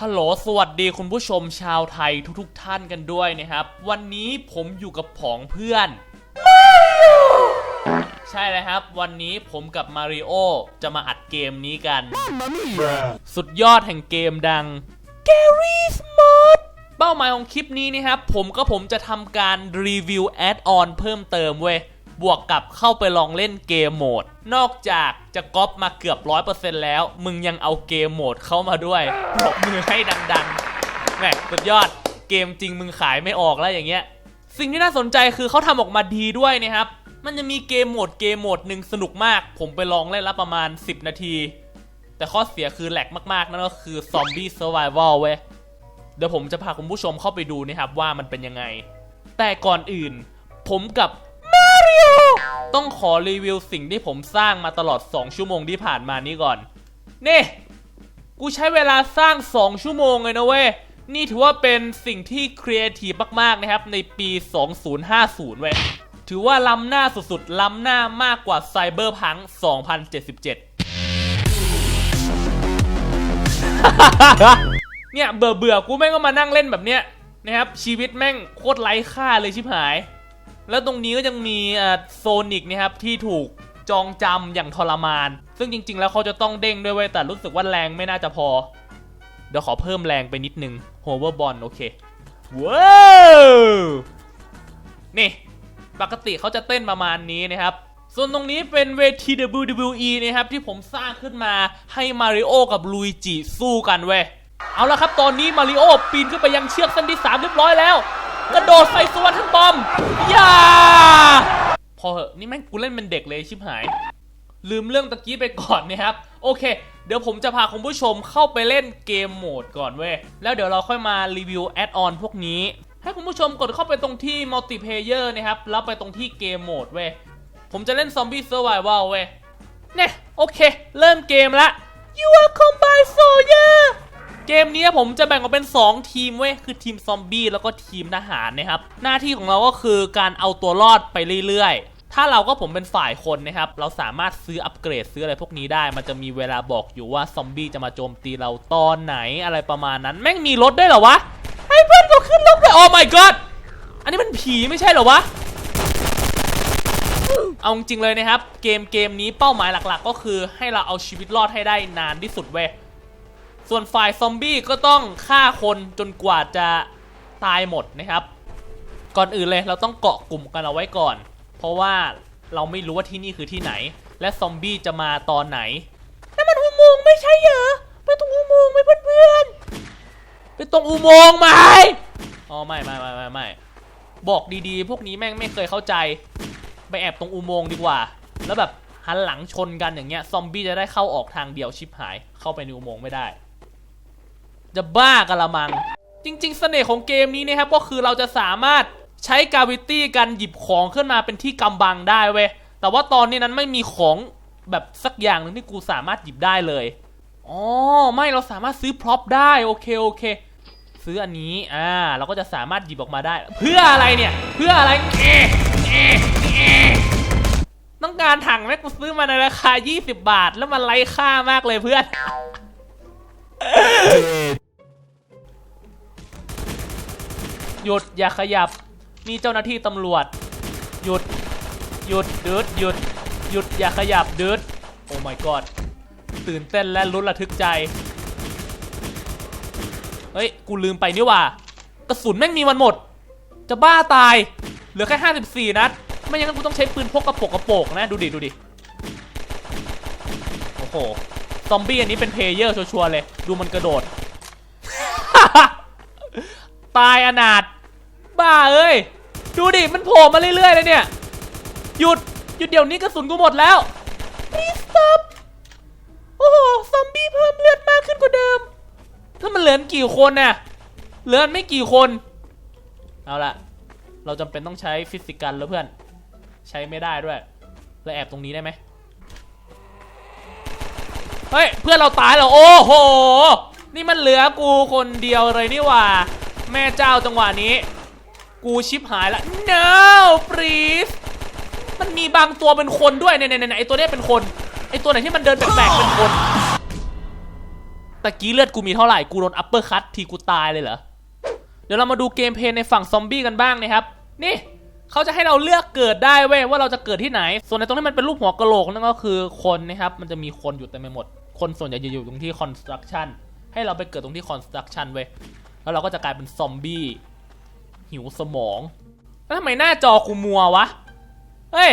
ฮัลโหล สวัสดีคุณผู้ชมชาวไทยทุกๆทท่านกันด้วยนะครับ วันนี้ผมอยู่กับผองเพื่อน ใช่เลยครับ วันนี้ผมกับมาริโอจะมาอัดเกมนี้กัน สุดยอดแห่งเกมดัง g a r y s m o d เป้าหมายของคลิปนี้นะครับ ผมก็ผมจะทำการรีวิวแอดออนเพิ่มเติมเว้ย บวกกับเข้าไปลองเล่นเกมโหมด นอกจากจะก๊อปมาเกือบ 100%แล้ว มึงยังเอาเกมโหมดเข้ามาด้วยปรบมือให้ดังๆแหมสุดยอดเกมจริงมึงขายไม่ออกแล้วอย่างเงี้ย สิ่งที่น่าสนใจคือเขาทำออกมาดีด้วยนะครับ มันจะมีเกมโหมดเกมโหมดหนึ่งสนุกมาก ผมไปลองเล่นล้วประมาณ 10 นาที แต่ข้อเสียคือแหลกมากๆ นั่นก็คือ Zombie Survival เว้ยเดี๋ยวผมจะพาคุณผู้ชมเข้าไปดูนะครับว่ามันเป็นยังไง แต่ก่อนอื่น ผมกับ ต้องขอรีวิวสิ่งที่ผมสร้างมาตลอด 2 ชั่วโมงที่ผ่านมานี้ก่อน นี่ กูใช้เวลาสร้าง 2 ชั่วโมงเลยนะเว้ย นี่ถือว่าเป็นสิ่งที่ครีเอทีฟมาก ๆ นะครับ ในปี 2050 เว้ย ถือว่าล้ำหน้าสุด ๆ ล้ำหน้ามากกว่า Cyberpunk 2077 เนี่ย เบื่อเบื่อกูแม่งก็มานั่งเล่นแบบเนี้ยนะครับ ชีวิตแม่งโคตรไร้ค่าเลยชิบหาย แล้วตรงนี้ก็ยังมีโซนิกนะครับที่ถูกจองจำอย่างทรมาน ซึ่งจริง ๆ แล้วเขาจะต้องเด้งด้วยเว้ยแต่รู้สึกว่าแรงไม่น่าจะพอ เดี๋ยวขอเพิ่มแรงไปนิดนึงโฮเวอร์บอลโอเคว้าวนี่ ปกติเขาจะเต้นประมาณนี้นะครับ ส่วนตรงนี้เป็นเวที WWE นะครับ ที่ผมสร้างขึ้นมาให้มาริโอกับลุยจิสู้กันเว้ย เอาละครับตอนนี้มาริโอปีนขึ้นไปยังเชือกเส้นที่ 3 เรียบร้อยแล้ว กระโดดใส่สวนทั้งบอมอย่าพอเหอะนี่แม่งกูเล่นเป็นเด็กเลยชิบหาย ลืมเรื่องตะกี้ไปก่อนนะครับ โอเค เดี๋ยวผมจะพาคุณผู้ชมเข้าไปเล่นเกมโหมดก่อนเว้ย แล้วเดี๋ยวเราค่อยมารีวิวแอดออนพวกนี้ ให้คุณผู้ชมกดเข้าไปตรงที่มัลติเพเยอร์นะครับ แล้วไปตรงที่เกมโหมดเว้ย ผมจะเล่นซอมบี้เซอร์ไวเวลเว้ย เนี่ย โอเค เริ่มเกมละ You are combined soldier เกมนี้ผมจะแบ่งออกเป็น 2 ทีมเว้ยคือทีมซอมบี้แล้วก็ทีมทหารนะครับ หน้าที่ของเราก็คือการเอาตัวรอดไปเรื่อยๆ ถ้าเราก็ผมเป็นฝ่ายคนนะครับ เราสามารถซื้ออัปเกรดซื้ออะไรพวกนี้ได้ มันจะมีเวลาบอกอยู่ว่าซอมบี้จะมาโจมตีเราตอนไหนอะไรประมาณนั้น แม่งมีรถด้วยเหรอวะให้เพื่อนกูขึ้นรถเลยโอ้ my god อันนี้มันผีไม่ใช่เหรอวะเอาจริงๆเลยนะครับ เกมเกมนี้เป้าหมายหลัก ๆ ก็คือให้เราเอาชีวิตรอดให้ได้นานที่สุดเว้ย ส่วนฝ่ายซอมบี้ก็ต้องฆ่าคนจนกว่าจะตายหมดนะครับ ก่อนอื่นเลยเราต้องเกาะกลุ่มกันเอาไว้ก่อน เพราะว่าเราไม่รู้ว่าที่นี่คือที่ไหน และซอมบี้จะมาตอนไหนนั่นมันอุโมงค์ไม่ใช่เหรอไปตรงอุโมงค์ไหมเพื่อนๆไปตรงอุโมงค์ไหมอ๋อไม่ไม่ไม่ไม่ไม่บอกดีๆ พวกนี้แม่งไม่เคยเข้าใจ ไปแอบตรงอุโมงค์ดีกว่า แล้วแบบหันหลังชนกันอย่างเงี้ยซอมบี้จะได้เข้าออกทางเดียวชิบหาย เข้าไปในอุโมงค์ไม่ได้ จะบ้ากันละมัง จริง ๆ เสน่ห์ของเกมนี้นะครับก็คือเราจะสามารถใช้กาวิตี้กันหยิบของขึ้นมาเป็นที่กำบังได้เว้ยแต่ว่าตอนนี้นั้นไม่มีของแบบสักอย่างหนึ่งที่กูสามารถหยิบได้เลยอ๋อไม่เราสามารถซื้อพร็อพได้โอเคโอเค ซื้ออันนี้อ่าเราก็จะสามารถหยิบออกมาได้ เพื่ออะไรเนี่ย เพื่ออะไรเอ๊ะเอเอต้องการถังแม่กูซื้อมาในราคา 20 บาท แล้วมันไร้ค่ามากเลยเพื่อน หยุดอย่าขยับนี่เจ้าหน้าที่ตำรวจ หยุด หยุดดืดหยุด หยุดอย่าขยับดืดโอ้ my god ตื่นเต้นและลุ้นระทึกใจ เฮ้ย กูลืมไปนี่ว่ากระสุนแม่งมีวันหมด จะบ้าตาย เหลือแค่ 54 นัด ไม่อย่างนั้นกูต้องใช้ปืนพกกระโปกกระโปกนะ ดูดิ ดูดิ โอ้โห ซอมบี้อันนี้เป็นเพลเยอร์ชัวร์ๆเลย ดูมันกระโดด ตายอนาถบ้าเอ้ย ดูดิ มันโผล่มาเรื่อยๆเลยเนี่ย หยุด หยุดเดี๋ยวนี้กระสุนกูหมดแล้ว please stop โอ้โห ซอมบี้เพิ่มเลือดมากขึ้นกว่าเดิมแล้วมันเหลือกี่คนน่ะ เหลือไม่กี่คน เอาละเราจำเป็นต้องใช้ฟิสิกันแล้วเพื่อน ใช้ไม่ได้ด้วยเราแอบตรงนี้ได้ไหม เฮ้ยเพื่อนเราตายเหรอโอ้โห นี่มันเหลือกูคนเดียวเลยนี่ว่า แม่เจ้าจังหวะนี้ กูชิปหายละ no please มันมีบางตัวเป็นคนด้วยเนี่ยเนี่ยเนี่ยไอตัวเนี้ยเป็นคน ไอตัวไหนที่มันเดินแปลกๆเป็นคนตะกี้เลือดกูมีเท่าไหร่กูโดนอัปเปอร์คัตทีกูตายเลยเหรอ เดี๋ยวเรามาดูเกมเพลย์ในฝั่งซอมบี้กันบ้างนะครับ นี่ เขาจะให้เราเลือกเกิดได้เว้ยว่าเราจะเกิดที่ไหน ส่วนในตรงที่มันเป็นรูปหัวกะโหลกนั่นก็คือคนนะครับ มันจะมีคนอยู่เต็มไปหมด คนส่วนใหญ่จะอยู่ตรงที่ construction ให้เราไปเกิดตรงที่ construction เว้ย แล้วเราก็จะกลายเป็นซอมบี้หิวสมอง แล้วทำไมหน้าจอกูมัววะ เฮ้ย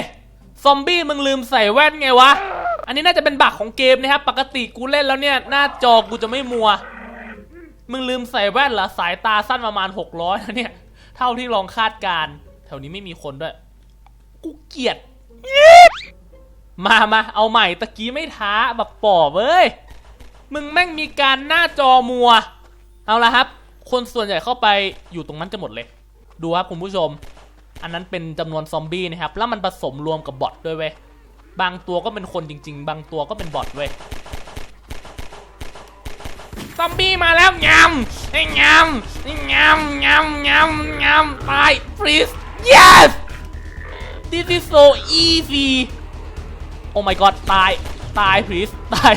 ซอมบี้มึงลืมใส่แว่นไงวะ อันนี้น่าจะเป็นบักของเกมนะครับ ปกติกูเล่นแล้วเนี่ย หน้าจอกูจะไม่มัว มึงลืมใส่แว่นเหรอ สายตาสั้นประมาณ 600นะเนี่ย เท่าที่ลองคาดการณ์ แถวนี้ไม่มีคนด้วย กูเกลียด มามาเอาใหม่ตะกี้ไม่ท้าแบบปอบเว้ย มึงแม่งมีการหน้าจอมัว เอาละครับ คนส่วนใหญ่เข้าไปอยู่ตรงนั้นกันหมดเลย ดูครับคุณผู้ชม อันนั้นเป็นจำนวนซอมบี้นะครับ แล้วมันผสมรวมกับบอทด้วยเว้ย บางตัวก็เป็นคนจริง ๆ บางตัวก็เป็นบอทเว้ยซอมบี้มาแล้วงำงำงำงำงำงำตาย please yes this is so easy oh my god ตาย ตาย please ตาย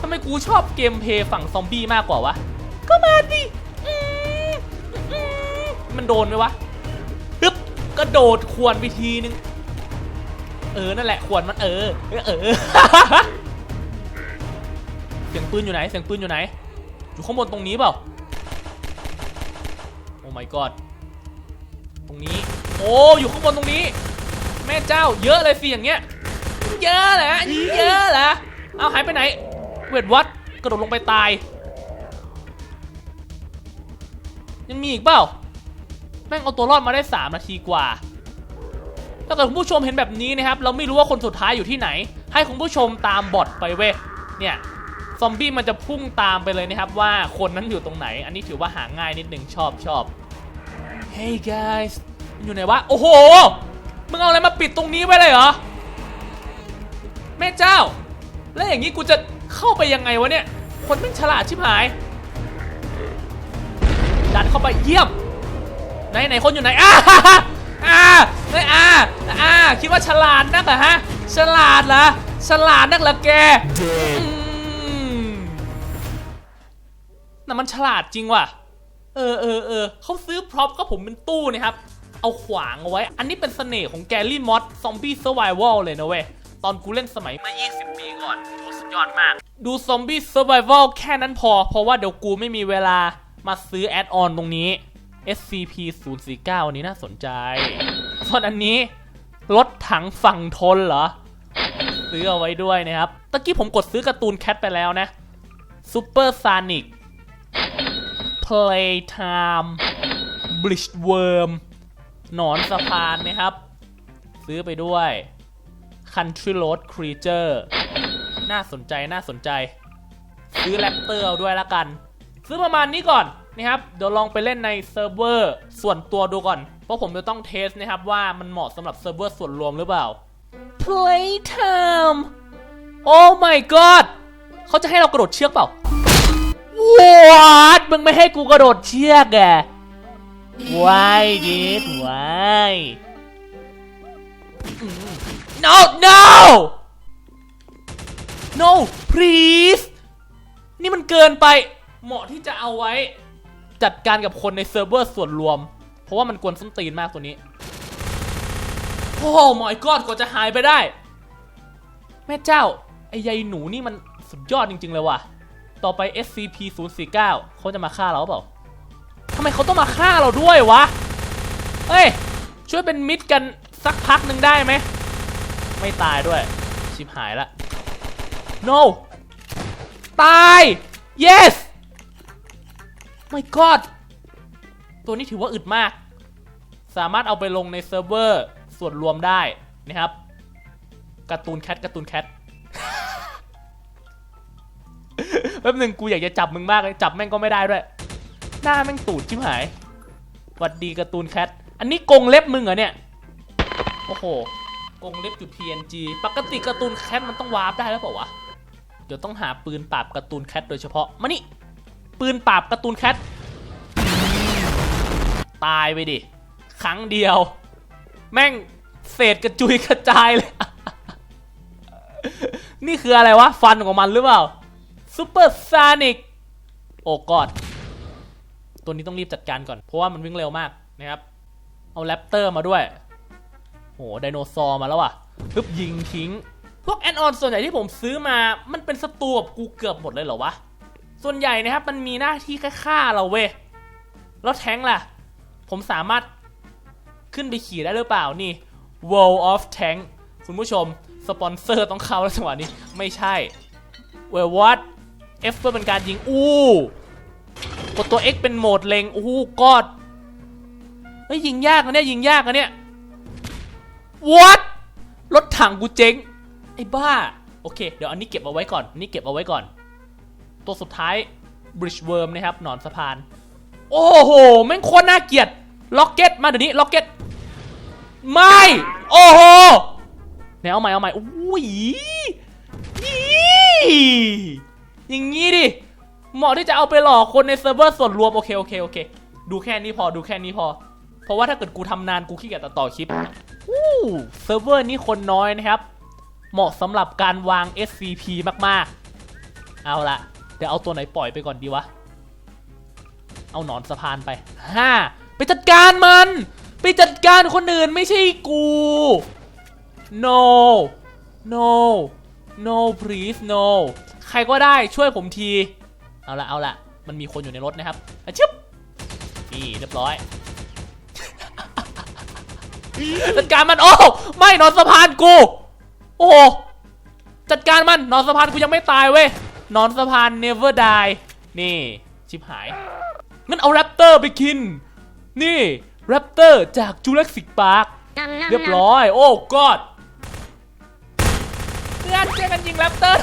ทำไมกูชอบเกมเพลย์ฝั่งซอมบี้มากกว่าวะ ก็มาดิมันโดนไหมวะฮึบกระโดดขวนไปทีนึง เออ นั่นแหละขวนมันเออเออ เออ เสียงปืนอยู่ไหน เสียงปืนอยู่ไหน อยู่ข้างบนตรงนี้เปล่า โอ้ my god ตรงนี้ โอ้อยู่ข้างบนตรงนี้ แม่เจ้าเยอะเลยสิอย่างเงี้ย เยอะเหรอเยอะเหรอเอาหายไปไหน เวทวัดกระโดดลงไปตาย ยังมีอีกเปล่า แม่งเอาตัวรอดมาได้ 3 นาทีกว่า ถ้าเกิดคุณผู้ชมเห็นแบบนี้นะครับ เราไม่รู้ว่าคนสุดท้ายอยู่ที่ไหน ให้คุณผู้ชมตามบอทไปเว้ยเนี่ยซอมบี้มันจะพุ่งตามไปเลยนะครับว่าคนนั้นอยู่ตรงไหน อันนี้ถือว่าหาง่ายนิดนึงชอบชอบ Hey guys มันอยู่ไหนวะ โอ้โห มึงเอาอะไรมาปิดตรงนี้ไว้เลยเหรอ แม่เจ้า แล้วอย่างนี้กูจะเข้าไปยังไงวะเนี่ย คนไม่งฉลาดชิบหาย ดันเข้าไปเยี่ยม ไหนไหนคนอยู่ไหนอ่าอ่าเฮ้ยอ่าอ่าคิดว่าฉลาดนักเหรอฮะ ฉลาดเหรอ ฉลาดนักเหรอแกอืมแต่มันฉลาดจริงว่ะ เออเออเออเขาซื้อพร็อพก็ผมเป็นตู้นะครับ เอาขวางเอาไว้ อันนี้เป็นเสน่ห์ของแกลลี่มอสซอมบี้เซอร์ไววัลเลยนะเว้ย ตอนกูเล่นสมัยเมื่อ 20 ปีก่อนโหสุดยอดมาก ดูซอมบี้เซอร์ไววัลแค่นั้นพอ เพราะว่าเดี๋ยวกูไม่มีเวลามาซื้อแอดออนตรงนี้ SCP 0 4 9อันนี้น่าสนใจ ส่วนอันนี้รถถังฝั่งทนเหรอ ซื้อเอาไว้ด้วยนะครับ ตะกี้ผมกดซื้อการ์ตูนแคทไปแล้วนะ Super Sonic Playtime Bleach Worm หนอนสะพานนะครับ ซื้อไปด้วย Country Road Creature น่าสนใจน่าสนใจ ซื้อแรปเตอร์ด้วยละกัน ซื้อประมาณนี้ก่อนนะครับ เดี๋ยวลองไปเล่นในเซิร์ฟเวอร์ส่วนตัวดูก่อน เพราะผมจะต้องเทสนะครับว่ามันเหมาะสำหรับเซิร์ฟเวอร์ส่วนรวมหรือเปล่า Playtime Oh my god เขาจะให้เรากระโดดเชือกเปล่า What มึงไม่ให้กูกระโดดเชือกแก Why did why No no No please นี่มันเกินไปเหมาะที่จะเอาไว้ จัดการกับคนในเซิร์ฟเวอร์ส่วนรวม เพราะว่ามันกวนส้นตีนมากตัวนี้ โอ้ my god กว่าจะหายไปได้ แม่เจ้า ไอ้ใยหนูนี่มันสุดยอดจริง ๆ เลยว่ะ ต่อไป SCP 0 4 9เขาจะมาฆ่าเราเปล่าทำไมเขาต้องมาฆ่าเราด้วยวะเฮ้ย ช่วยเป็นมิตรกันสักพักหนึ่งได้ไหม ไม่ตายด้วย ชิบหายละ no ตาย yes my god ตัวนี้ถือว่าอึดมาก สามารถเอาไปลงในเซิร์ฟเวอร์ส่วนรวมได้นะครับการ์ตูนแคทการ์ตูนแคท ป๊บหนึ่งกูอยากจะจับมึงมากเลยจับแม่งก็ไม่ได้ด้วย หน้าแม่งตูดชิบหายหวัดดีการ์ตูนแคทอันนี้กงเล็บมึงเหรอเนี่ยโอ้โหกงเล็บจุด PNG ปกติการ์ตูนแคทมันต้องวาร์ปได้แล้วเปล่าวะเดี๋ยวต้องหาปืนปราบการ์ตูนแคทโดยเฉพาะมานี่ปืนปราบการ์ตูนแคทตายไปดิครั้งเดียว แม่งเศษกระจุยกระจายเลย นี่คืออะไรวะ ฟันของมันหรือเปล่า ซูเปอร์ซานิกโอ้กอดตัวนี้ต้องรีบจัดการก่อน เพราะว่ามันวิ่งเร็วมากนะครับ เอาแรปเตอร์มาด้วยโหไดโนเสาร์มาแล้วว่ะปึ๊บยิงทิ้ง พวกแอนออนส่วนใหญ่ที่ผมซื้อมามันเป็นศัตรูกับกูเกือบหมดเลยเหรอวะ ส่วนใหญ่นะครับมันมีหน้าที่แค่ฆ่าเราเว้ยแล้วแทงล่ะ ผมสามารถขึ้นไปขี่ได้หรือเปล่านี่ World of Tank คุณผู้ชม สปอนเซอร์ต้องเข้าแล้วจังหวะนี้ไม่ใช่ Well what F เพื่อเป็นการยิง อู้ กดตัว X เป็นโหมดเล็ง อู้กอดเฮ้ยยิงยากนะเนี่ยยิงยากนะเนี่ย What รถถังกูเจ๊ง ไอ้บ้า โอเค เดี๋ยวอันนี้เก็บเอาไว้ก่อนนนี้เก็บเอาไว้ก่อน ตัวสุดท้าย Bridge Worm นะครับหนอนสะพาน โอ้โหแม่งโคตรน่าเกลียดล็อกเก็ตมาเดี๋ยวนี้ล็อกเก็ตไม่ โอ้โหไหนเอาใหม่เอาใหม่อุ้ย อย่างงี้ดิ เหมาะที่จะเอาไปหลอกคนในเซิร์ฟเวอร์ส่วนรวมโอเคโอเคโอเค ดูแค่นี้พอดูแค่นี้พอ เพราะว่าถ้าเกิดกูทำนานกูขี้เกียจตัดต่อคลิปอู้เซิร์ฟเวอร์นี้คนน้อยนะครับ เหมาะสำหรับการวาง SCP มากๆ เอาละเดี๋ยวเอาตัวไหนปล่อยไปก่อนดีวะ เอาหนอนสะพานไปห้าไปจัดการมัน ไปจัดการคนอื่นไม่ใช่กู no no no please no ใครก็ได้ช่วยผมที เอาละเอาละมันมีคนอยู่ในรถนะครับอะชึบนี่เรียบร้อยจัดการมันโอ้ไม่นอนสะพานกู โอ้จัดการมันนอนสะพานกูยังไม่ตายเว้ยนอนสะพาน never die นี่ชิบหายงั้นเอาแรปเตอร์ไปกิน นี่แรปเตอร์จากจูเล s สิกพาร์คเรียบร้อย โอ้กอดเพื่อนช่วยกันยิงแรปเตอร์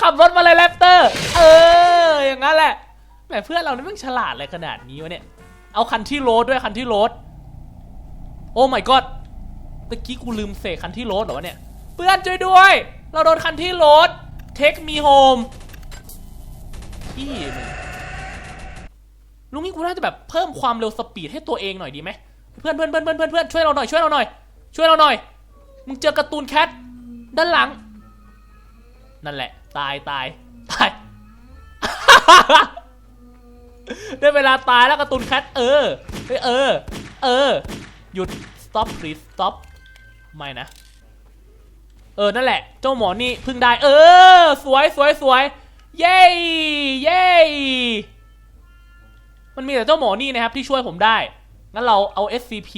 ขับรถมาเลยแรปเตอร์ เออ อย่างนั้นแหละ แหมเพื่อนเรานี่มันฉลาดอะไรขนาดนี้วะเนี่ย เอาคันที่โรดด้วยคันที่โรดโอ้ my god เมื่อกี้กูลืมเสกคันที่โรดเหรอวะเนี่ย เพื่อนช่วยด้วย เราโดนคันที่โรด take me home พี่ลุงนี่กูน่าจะแบบเพิ่มความเร็วสปีดให้ตัวเองหน่อยดีไหมเพื่อนเพื่อนเพื่อนเพื่อนเพื่อนเพื่อนช่วยเราหน่อยช่วยเราหน่อยช่วยเราหน่อย มึงเจอการ์ตูนแคท ด้านหลัง นั่นแหละ ตายตายตาย ได้เวลาตายแล้วการ์ตูนแคทเออเฮ้ยเออ เออ หยุด stop please stop ไม่นะ เออ นั่นแหละ เจ้าหมอนี่พึ่งได้ เออ สวยสวยสวยเย้เย้มันมีแต่เจ้าหมอนี่นะครับที่ช่วยผมได้ งั้นเราเอา SCP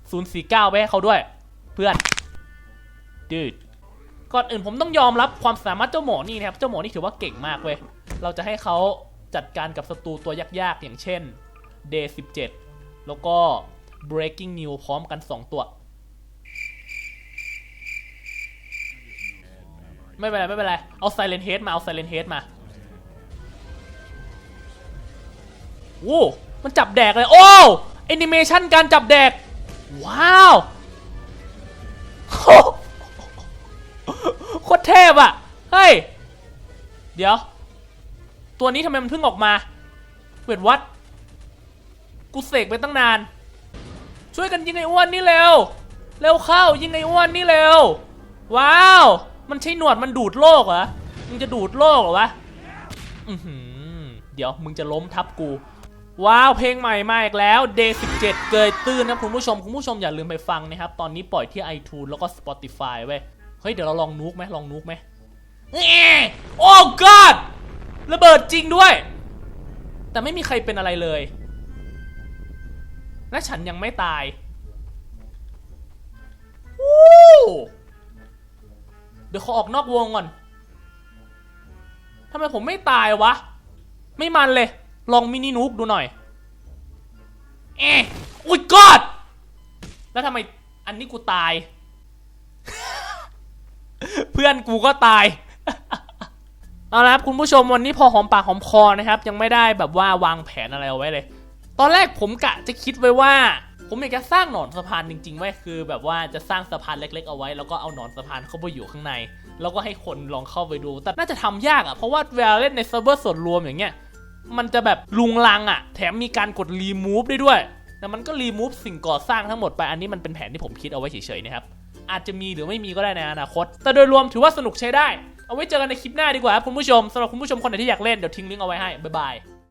049 ไปให้เขาด้วย เพื่อนดืด ก่อนอื่นผมต้องยอมรับความสามารถเจ้าหมอนี่นะครับ เจ้าหมอนี่ถือว่าเก่งมากเว้ย เราจะให้เขาจัดการกับศัตรูตัวยากๆ อย่างเช่น Day 17 แล้วก็ Breaking News พร้อมกัน 2 ตัว ไม่เป็นไร ไม่เป็นไร เอา Silent Head มา เอา Silent Head มาโอ้มันจับแดกเลย โอ้แอนิเมชันการจับแดก ว้าว ตรเทพอะเฮ้ย เดี๋ยว ตัวนี้ทำไมมันเพิ่งออกมาเวทวัด กูเสกไปตั้งนาน ช่วยกันยิงไอ้อ้วนนี่เร็ว เร็วเข้ายิงไอ้อ้วนนี่เร็ว ว้าว มันใช้หนวดมันดูดโลกเหรอ มึงจะดูดโลกเหรอวะ อือหือ เดี๋ยวมึงจะล้มทับกู ว้าว เพลงใหม่มาอีกแล้ว Day 17 เกยตื้นนะคุณผู้ชม คุณผู้ชมอย่าลืมไปฟังนะครับ ตอนนี้ปล่อยที่ iTunes แล้วก็ Spotify เว้ย เฮ้ยเดี๋ยวเราลองนุกไหมลองนุกไหมเอ้ยโอ้ god ระเบิดจริงด้วย แต่ไม่มีใครเป็นอะไรเลย และฉันยังไม่ตายวู้เดี๋ยวเขาออกนอกวงก่อนทำไมผมไม่ตายวะ ไม่มันเลย ลองมินินุกดูหน่อย เอ๊ะอุ้ยกอดแล้วทำไมอันนี้กูตาย พื่อนกูก็ตายเอาละครับคุณผู้ชมวันนี้พอหอมปากหอมคอนะครับ ยังไม่ได้แบบว่าวางแผนอะไรเอาไว้เลย ตอนแรกผมกะจะคิดไว้ว่า ผมอยากจะสร้างหนอนสะพานจริงๆไว้คือ แบบว่าจะสร้างสะพานเล็ก ๆ เอาไว้ แล้วก็เอาหนอนสะพานเข้าไปอยู่ข้างใน แล้วก็ให้คนลองเข้าไปดู แต่น่าจะทำยากอะ่ะเพราะว่าเวลาเล่นในเซิร์ฟเวอร์ส่วนรวมอย่างเงี้ยมันจะแบบลุงลังอะ่ะ แถมมีการกดรีมูฟได้ด้วยแต่มันก็รีมูฟสิ่งก่อสร้างทั้งหมดไปอันนี้มันเป็นแผนที่ผมคิดเอาไว้เฉยๆนะครับ อาจจะมีหรือไม่มีก็ได้ในอนาคต แต่โดยรวมถือว่าสนุกใช้ได้ เอาไว้เจอกันในคลิปหน้าดีกว่าครับคุณผู้ชมสำหรับคุณผู้ชมคนไหนที่อยากเล่นเดี๋ยวทิ้งลิงก์เอาไว้ให้บ๊ายบาย